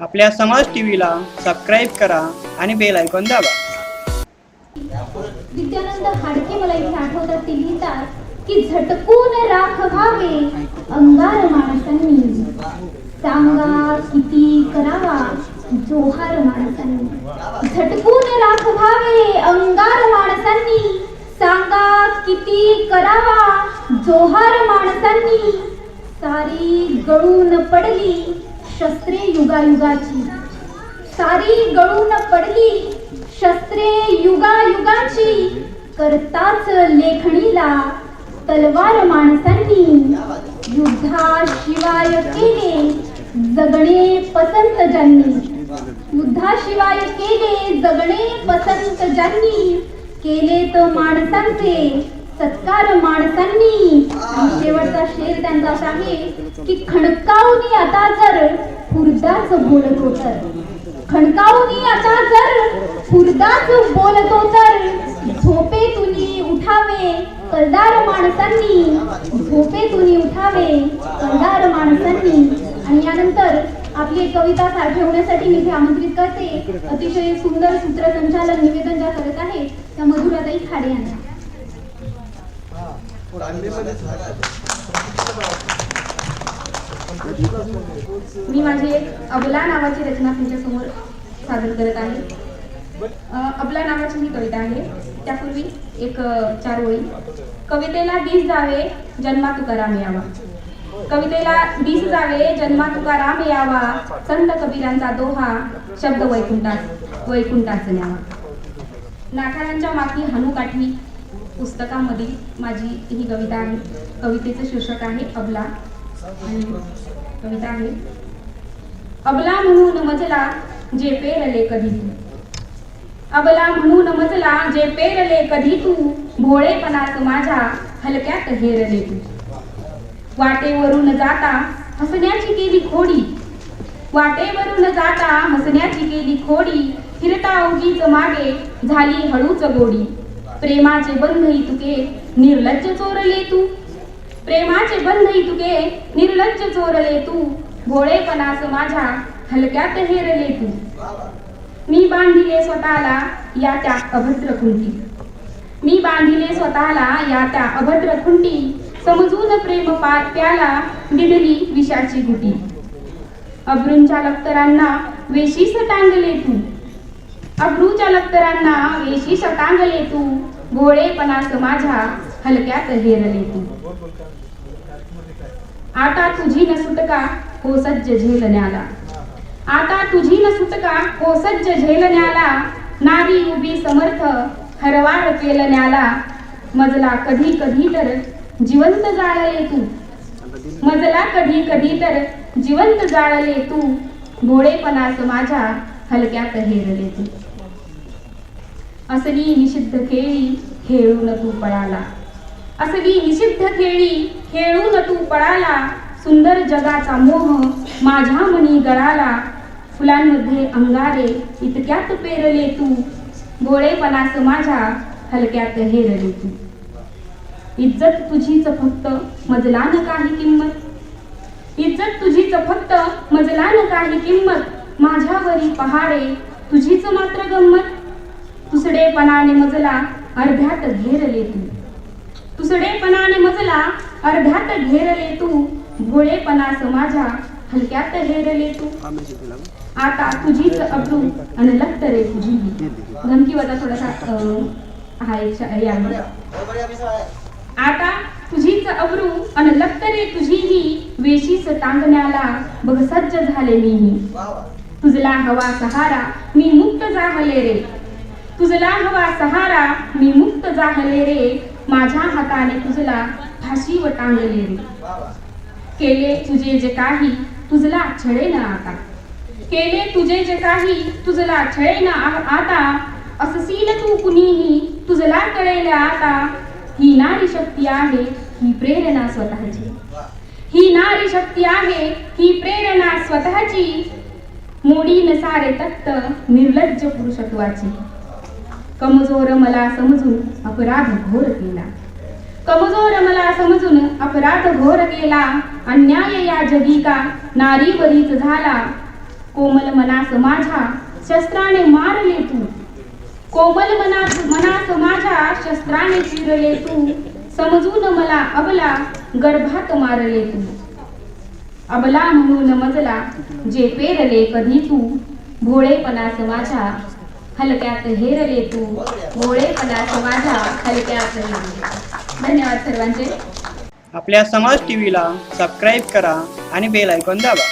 आपल्या समाज T व्हीला subscribe करा आणि बेल ऐकून दाबा. नित्यानंद हाडके मला इथे आठवतात ते लिहितात की झटकून राख व्हावे अंगार माणसांनी. सांगा किती करावा जोहार माणसांनी. झटकून राख व्हावे अंगार माणसांनी. सांगा किती करावा जोहार माणसांनी. सारी गळून पडली शस्त्रे युगायुगाची. सारी गळून पडली शस्त्रे युगायुगाची. करताच लेखणीला तलवार माणसांनी युद्धाशिवाय केले जगणे पसंत ज्यांनी युद्धाशिवाय केले जगणे पसंत ज्यांनी केले तर माणसांचे सत्कार माणसांनी. आणि शेवटचा शेर त्यांचा असा आहे की खणकावनी आता जर हुरदाच बोलतो तर. खणकावनी आता जर हुरदाच बोलतो तर. झोपेतुनी उठावे कलदार माणसांनी. झोपेतुनी उठावे कलदार माणसांनी. आणि यानंतर आपली कविता साठवण्यासाठी मी आमंत्रित करते. अतिशय सुंदर सूत्रसंचालन निवेदन ज्या करत आहे त्या मधुराताई खाडे यांना. मी माझी एक अबला नावाची रचना तुमच्यासमोर सादर करत आहे. अबला नावाची ही कविता आहे. त्यापूर्वी एक चार ओळी. कवितेला दिस जावे जन्मा तुकाराम यावा. कवितेला दिस जावे जन्मा तुकाराम यावा. संत कबीरांचा दोहा शब्द वैकुंठास वैकुंठास न्यावा नाठाळांच्या माती हनुकाठी पुस्तकामधील माझी ही कविता आहे. कवितेचं शीर्षक आहे अबला. आणि कविता आहे अबला म्हणून मजला जे पेरले कधी तू. अबला म्हणून मजला जे पेरले कधी तू. भोळेपणात माझ्या हलक्यात हेरले तू. वाटेवरून जाता हसण्याची केली खोडी. वाटेवरून जाता हसण्याची केली खोडी. फिरता उगीच मागे झाली हळूच गोडी. प्रेमाचे बंधई तुके निर्लज्ज चोरले तू. प्रेमाचे बंधई तुके निर्लज्ज चोरले तू. भोळेपणास माझ्या हलक्यात हेरले तू. मी बांधिले स्वतःला या त्या अभद्र खुंटी. मी बांधिले स्वतःला या त्या अभद्र खुंटी. समजून प्रेम पार प्याला दिडली विषाची गुटी. अब्रूंच्या लक्तरांना वेशीस टांगले तू. अब्रूच्या लक्तरांना वेशी टांगले तू भोळेपणास माझ्या हलक्यात हेरले तू. आता तुझी न सुटका हो सज्ज झेलण्याला. आता तुझी न सुटका हो सज्ज झेलण्याला नारी उभी समर्थ हरवाड पेलण्याला मजला कधी कधी तर जिवंत जाळले तू. मजला कधी कधी तर जिवंत जाळले तू. भोळेपणास माझ्या हलक्यात हेरले तू असली निषिद्ध खेळी खेळून तू पळाला. असली निषिद्ध खेळी खेळून तू पळाला. सुंदर जगाचा मोह माझ्या मनी गळाला. फुलांमध्ये अंगारे इतक्यात पेरले तू. गोळेपणास माझ्या हलक्यात हेरले तू. इज्जत तुझीच फक्त मजलान काही किंमत. इज्जत तुझीच फक्त मजलान काही किंमत. माझ्यावरी पहाडे तुझीच मात्र गंमत. तुसडेपणाने मजला अर्ध्यात घेरले तू. तुसडेपणाने मजला अर्ध्यात घेरले तू. भोळेपणास माझ्या हलक्यात हेरले तू. आता तुझीच अब्दू आणि लक्त रे तुझी. धमकी वजा थोडासा अं, आता तुझीच अब्रू अन लक्त रे तुझीही. वेशीस तांगण्याला बघ सज्ज झाले मीही तुझला हवा सहारा मी मुक्त जाहले रे. तुझला हवा सहारा मी मुक्त जाहले रे. माझ्या हाताने तुझला फाशी व टांगले रे. केले तुझे जे काही तुझला छळे ना आता. केले तुझे जे काही तुझला छळे ना आता अससील तू कुणीही तुझला कळेल आता. ही नारी शक्ती आहे ही प्रेरणा स्वतःची. ही नारी शक्ती आहे ही प्रेरणा स्वतःची. मोडी सारे तत्त निर्लज्ज पुरुषत्वाची. कमजोर मला समजून अपराध घोर केला. कमजोर मला समजून अपराध घोर केला. अन्याय या जगी का नारीवरीच झाला. कोमल मनास माझ्या शस्त्राने मारले तू. कोमल मनास मनास माझ्या शस्त्राने चिरले तू. समजून मला अबला गर्भात मारले तू. अबला म्हणून मजला जे पेरले कधी तू? भोळेपणास माझ्या हलक्यात हेरले तू. भोळेपणास माझ्या हलक्यात धन्यवाद सर्वांचे. आपल्या समाज टीव्हीला सबस्क्राईब करा आणि बेल ऐकून दाबा.